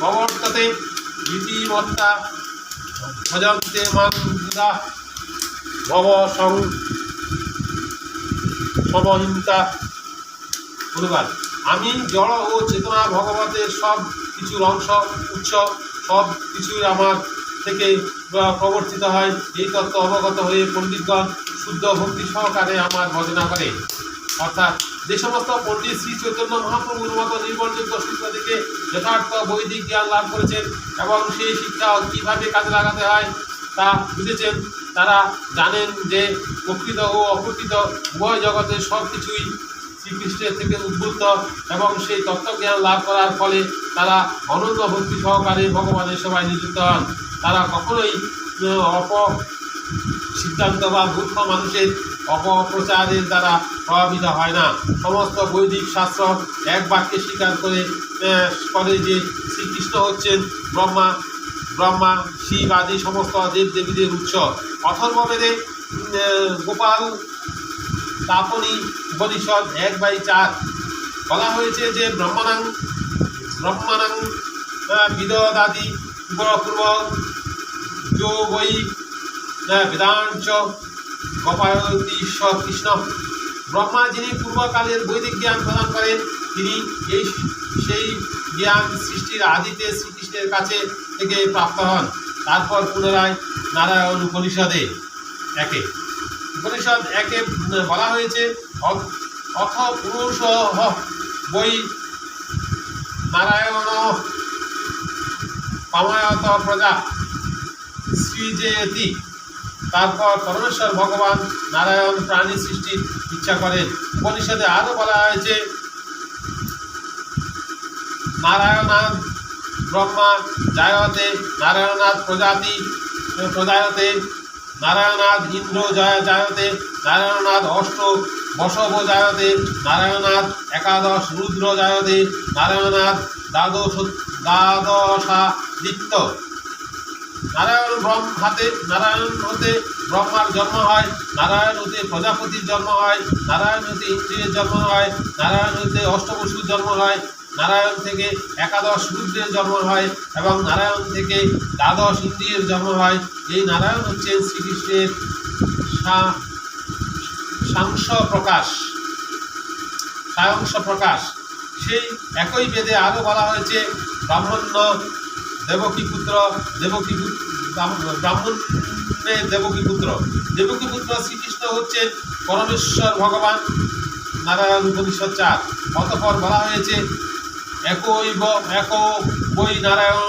ভবর্ততে রীতিমত্তা ভজন্তে মান ভব সং সমহিংতা অনুবাদ আমি জড় ও চেতনা ভগবতের সব কিছুর অংশ, উৎস, সব কিছুই আমার থেকে প্রবর্তিত হয়। এই তত্ত্ব অবগত হয়ে পণ্ডিতগণ শুদ্ধ ভক্তি সহকারে আমার ভজনা করে অর্থাৎ যে সমস্ত পণ্ডিত শ্রী চৈতন্য মহাপ্রভুর মতো নির্ভরযোগ্য সূত্র থেকে যথার্থ বৈদিক জ্ঞান লাভ করেছেন এবং সেই শিক্ষা কীভাবে কাজে লাগাতে হয় তা বুঝেছেন। তারা জানেন যে প্রকৃত ও অপ্রকৃত উভয় জগতের সব কিছুই শ্রীকৃষ্ণের থেকে উদ্বুদ্ধ এবং সেই তত্ত্বজ্ঞান লাভ করার ফলে তারা অনন্য ভক্তি সহকারে ভগবানের সেবায় নিযুক্ত হন। তারা কখনোই অপ সিদ্ধান্ত বা মূর্খ মানুষের অপপ্রচারের দ্বারা প্রভাবিত হয় না। সমস্ত বৈদিক শাস্ত্র এক বাক্যে স্বীকার করে করে যে শ্রীকৃষ্ণ হচ্ছেন ব্রহ্মা ব্রহ্মা শিব আদি সমস্ত দেব দেবীদের উৎস। অথর্ববেদে গোপাল তাপনি উপনিষদ এক বাই চার বলা হয়েছে যে ব্রহ্মানাং আহ, বিদদাদি পূর্ব যো বৈ বেদাঞ্চ গোপায়তি ঈশ্বর কৃষ্ণ ব্রহ্মা যিনি পূর্বকালের বৈদিক জ্ঞান প্রদান করেন, তিনি এই সেই জ্ঞান সৃষ্টির আদিতে শ্রীকৃষ্ণের কাছে থেকে প্রাপ্ত হন। তারপর পুনরায় নারায়ণ উপনিষদে একে। উপনিষদ একে বলা হয়েছে, অথ- পুরুষ বই নারায়ণ পামায়ত প্রজা, সৃজেতি। তারপর পরমেশ্বর ভগবান নারায়ণ প্রাণী সৃষ্টির ইচ্ছা করেন উপনিষদে আরও বলা হয়েছে নারায়ণাথ ব্রহ্মা জায়তে নারায়ণনাথ প্রজাতি, প্রজায়তে নারায়ণনাথ ইন্দ্র জয় জায়তে নারায়ণনাথ অষ্ট, বসব জায়তে নারায়ণনাথ একাদশ, রুদ্র জায়তে নারায়ণনাথ দ্বাদশ, দ্বাদশাদিত্য। নারায়ণ ব্রহ্ম হাতে নারায়ণ হতে ব্রহ্মার জন্ম হয়, নারায়ণ হতে প্রজাপতির জন্ম হয়, নারায়ণ হতে ইন্দ্রিয়ের জন্ম হয়, নারায়ণ হতে অষ্টবসুর জন্ম হয়, নারায়ণ থেকে একাদশ রুদ্রের জন্ম হয় এবং নারায়ণ থেকে দ্বাদশ ইন্দ্রিয়ের জন্ম হয়। এই নারায়ণ হচ্ছেন শ্রীকৃষ্ণের সাংস প্রকাশ, সায়ংস প্রকাশ। সেই একই বেদে আরও বলা হয়েছে, ব্রাহ্মণ্য দেবকী পুত্র দেবকী ব্রাহ্মণ দেবকী পুত্র দেবকী পুত্র শ্রীকৃষ্ণ হচ্ছেন পরমেশ্বর ভগবান নারায়ণ উপনিষদ চার। অতপর বলা হয়েছে একই বই নারায়ণ